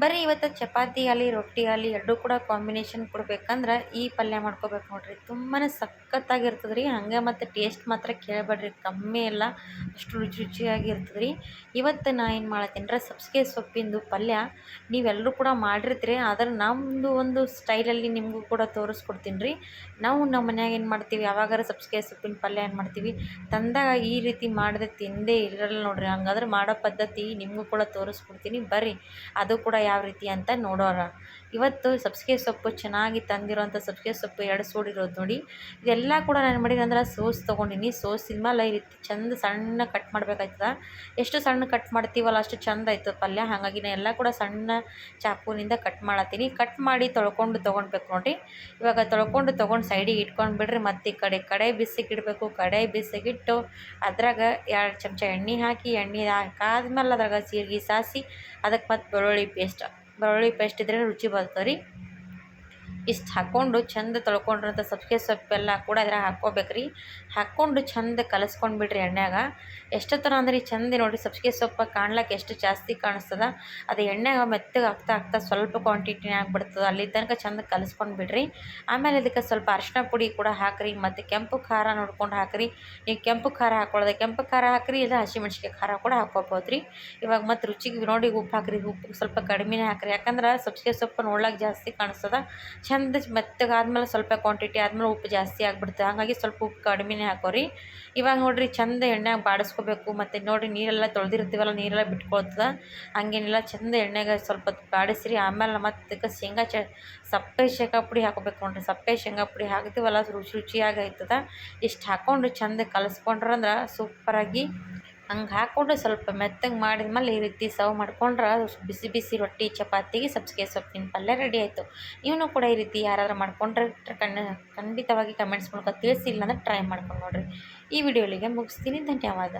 ಬರೀ ಇವತ್ತು ಚಪಾತಿ ಆಗಲಿ, ರೊಟ್ಟಿ ಆಗಲಿ, ಎರಡೂ ಕೂಡ ಕಾಂಬಿನೇಷನ್ ಕೊಡ್ಬೇಕಂದ್ರೆ ಈ ಪಲ್ಯ ಮಾಡ್ಕೋಬೇಕು ನೋಡಿರಿ. ತುಂಬಾ ಸಖತ್ತಾಗಿರ್ತದೆ ರೀ ಹಂಗೆ ಮತ್ತು ಟೇಸ್ಟ್ ಮಾತ್ರ ಕೇಳಬೇಡ್ರಿ. ಕಮ್ಮಿ ಇಲ್ಲ ಅಷ್ಟು ರುಚಿ ರುಚಿಯಾಗಿ ಇರ್ತದೆ ರೀ ಇವತ್ತು ನಾ ಏನು ಮಾಡತ್ತೀನಿ ರೀ ಸಬ್ಸಿಗೆ ಸೊಪ್ಪಿಂದು ಪಲ್ಯ. ನೀವೆಲ್ಲರೂ ಕೂಡ ಮಾಡಿರ್ತೀರಿ. ಆದ್ರೆ ನಮ್ಮದು ಒಂದು ಸ್ಟೈಲಲ್ಲಿ ನಿಮಗೂ ಕೂಡ ತೋರಿಸ್ಕೊಡ್ತೀನಿ ರೀ ನಾವು ನಮ್ಮ ಮನ್ಯಾಗ ಏನು ಮಾಡ್ತೀವಿ? ಯಾವಾಗಾರ ಸಬ್ಸಿಗೆ ಸೊಪ್ಪಿನ ಪಲ್ಯ ಏನು ಮಾಡ್ತೀವಿ? ತಂದಾಗ ಈ ರೀತಿ ಮಾಡ್ದೆ ತಿಂದೇ ಇರಲ್ಲ ನೋಡ್ರಿ. ಹಂಗಾದ್ರೆ ಮಾಡೋ ಪದ್ಧತಿ ನಿಮಗೂ ಕೂಡ ತೋರಿಸ್ಕೊಡ್ತೀನಿ. ಬರ್ರಿ. ಅದು ಕೂಡ ಯಾವ ರೀತಿ ಅಂತ ನೋಡೋಣ. ಇವತ್ತು ಸಬ್ಸಿಗೆ ಸೊಪ್ಪು ಚೆನ್ನಾಗಿ ತಂದಿರೋಂಥ ಸಬ್ಸಿಗೆ ಸೊಪ್ಪು ಎರಡು ಸೂಡಿರೋದು ನೋಡಿ. ಇದೆಲ್ಲ ಕೂಡ ನಾನು ಮಾಡಿದ್ರೆ ಅಂದ್ರೆ ಸೋಸ್ ತೊಗೊಂಡಿನಿ. ಸೋಸ್ ಮೇಲೆ ಈ ರೀತಿ ಚಂದ ಸಣ್ಣ ಕಟ್ ಮಾಡಬೇಕಾಯ್ತದ. ಎಷ್ಟು ಸಣ್ಣ ಕಟ್ ಮಾಡ್ತೀವಲ್ಲ ಅಷ್ಟು ಚಂದ ಆಯ್ತದ ಪಲ್ಯ. ಹಾಗಾಗಿ ನಾನು ಎಲ್ಲ ಕೂಡ ಸಣ್ಣ ಚಾಕುನಿಂದ ಕಟ್ ಮಾಡತ್ತೀನಿ. ಕಟ್ ಮಾಡಿ ತೊಳ್ಕೊಂಡು ತೊಗೊಳ್ಬೇಕು ನೋಡಿರಿ ಇವಾಗ ತೊಳ್ಕೊಂಡು ತೊಗೊಂಡು ಸೈಡಿಗೆ ಇಟ್ಕೊಂಡು ಬಿಡ್ರಿ. ಮತ್ತು ಈ ಕಡೆ ಕಡೆ ಬಿಸಿಗಿಡಬೇಕು ಕಡೆ ಬಿಸಿಗಿಟ್ಟು ಅದ್ರಾಗ ಎರಡು ಚಮಚ ಎಣ್ಣೆ ಹಾಕಿ. ಎಣ್ಣೆ ಹಾಕಾದ್ಮೇಲೆ ಅದ್ರಾಗ ಜೀರಿಗೆ ಸಾಸಿ. ಅದಕ್ಕೆ ಮತ್ತು ಬೆಳ್ಳುಳ್ಳಿ ಪೇಸ್ಟ್ ಬೆಳ್ಳುಳ್ಳಿ ಪೇಸ್ಟ್ ಇದ್ರೆ ರುಚಿ ಬರ್ತದೆ ರೀ ಇಷ್ಟು ಹಾಕ್ಕೊಂಡು ಚಂದ ತೊಳ್ಕೊಂಡಿರೋಂಥ ಸಬ್ಸಿಗೆ ಸೊಪ್ಪೆಲ್ಲ ಕೂಡ ಅದ್ರಾಗ ಹಾಕ್ಕೋಬೇಕು ರೀ ಹಾಕ್ಕೊಂಡು ಚಂದ ಕಲಸ್ಕೊಂಡು ಬಿಡ್ರಿ ಎಣ್ಣೆಗ ಎಷ್ಟು ಥರ ಅಂದ್ರೆ ಚಂದ ನೋಡಿರಿ ಸಬ್ಸಿಗೆ ಸೊಪ್ಪು ಕಾಣ್ಲಕ್ಕೆ ಎಷ್ಟು ಜಾಸ್ತಿ ಕಾಣಿಸ್ತದ. ಅದು ಎಣ್ಣೆಗೆ ಮೆತ್ತಗೆ ಆಗ್ತಾ ಆಗ್ತಾ ಸ್ವಲ್ಪ ಕ್ವಾಂಟಿಟಿನೇ ಆಗ್ಬಿಡ್ತದೆ ಅಲ್ಲಿ ತನಕ ಚಂದ ಕಲಸ್ಕೊಂಡು ಬಿಡ್ರಿ. ಆಮೇಲೆ ಇದಕ್ಕೆ ಸ್ವಲ್ಪ ಅರಿಶಿನ ಪುಡಿ ಕೂಡ ಹಾಕ್ರಿ, ಮತ್ತು ಕೆಂಪು ಖಾರ ನೋಡ್ಕೊಂಡು ಹಾಕ್ರಿ. ನೀವು ಕೆಂಪು ಖಾರ ಹಾಕ್ಕೊಳ್ಳೋದು ಕೆಂಪು ಖಾರ ಹಾಕ್ರಿ, ಇಲ್ಲ ಹಸಿಮೆಣ್ಸಿಕಾಯಿ ಖಾರ ಕೂಡ ಹಾಕ್ಕೋಬೋದು ರೀ ಇವಾಗ ಮತ್ತು ರುಚಿಗೆ ನೋಡಿ ಉಪ್ಪು ಹಾಕ್ರಿ, ಉಪ್ಪು ಸ್ವಲ್ಪ ಕಡಿಮೆನೇ ಹಾಕ್ರಿ. ಯಾಕಂದ್ರೆ ಸಬ್ಸಿಗೆ ಸೊಪ್ಪು ನೋಡ್ಲಿಕ್ಕೆ ಜಾಸ್ತಿ ಕಾಣಿಸ್ತದ. ಚಂದ ಮೆತ್ತಗಾದ್ಮೇಲೆ ಸ್ವಲ್ಪ ಕ್ವಾಂಟಿಟಿ ಆದ್ಮೇಲೆ ಉಪ್ಪು ಜಾಸ್ತಿ ಆಗಿಬಿಡ್ತದೆ. ಹಾಗಾಗಿ ಸ್ವಲ್ಪ ಉಪ್ಪು ಕಡಿಮೆನೇ ಹಾಕೋರಿ. ಇವಾಗ ನೋಡಿರಿ ಚಂದ ಎಣ್ಣೆಗೆ ಬಾಡಿಸ್ಕೋಬೇಕು. ಮತ್ತು ನೋಡಿರಿ ನೀರೆಲ್ಲ ತೊಳೆದಿರ್ತೀವಲ್ಲ, ನೀರೆಲ್ಲ ಬಿಟ್ಕೊಳ್ತದೆ. ಹಂಗೇನಿಲ್ಲ, ಚಂದ ಎಣ್ಣೆಗೆ ಸ್ವಲ್ಪ ಬಾಡಿಸ್ರಿ. ಆಮೇಲೆ ಮತ್ತೆ ಇದಕ್ಕೆ ಶೇಂಗಾ ಚ, ಸಪ್ಪೆ ಶೇಂಗಾ ಪುಡಿ ಹಾಕೋಬೇಕು ನೋಡಿರಿ. ಸಪ್ಪೆ ಶೇಂಗಾ ಪುಡಿ ಹಾಕ್ತೀವಲ್ಲ, ರುಚಿ ರುಚಿಯಾಗಿ ಆಯ್ತದ ಇಷ್ಟು ಹಾಕ್ಕೊಂಡು ಚಂದ ಕಲಸ್ಕೊಂಡ್ರಂದ್ರೆ ಸೂಪರಾಗಿ ಹಂಗೆ ಹಾಕ್ಕೊಂಡು ಸ್ವಲ್ಪ ಮೆತ್ತಗೆ ಮಾಡಿದ್ಮೇಲೆ ಈ ರೀತಿ ಸರ್ವ್ ಮಾಡ್ಕೊಂಡ್ರೆ ಬಿಸಿ ಬಿಸಿ ರೊಟ್ಟಿ, ಚಪಾತಿಗೆ ಸಬ್ಸಿಗೆ ಸೊಪ್ಪಿನ ಪಲ್ಯ ರೆಡಿ ಆಯಿತು. ನೀವು ಕೂಡ ಈ ರೀತಿ ಯಾರಾದ್ರೂ ಮಾಡ್ಕೊಂಡ್ರೆ ಕಣ್ಣ ಖಂಡಿತವಾಗಿ ಕಮೆಂಟ್ಸ್ ಮೂಲಕ ತಿಳಿಸಿ ಅಂದರೆ ಟ್ರೈ ಮಾಡ್ಕೊಂಡು ನೋಡಿರಿ. ಈ ವಿಡಿಯೋಲಿಗೆ ಮುಗಿಸ್ತೀನಿ. ಧನ್ಯವಾದ.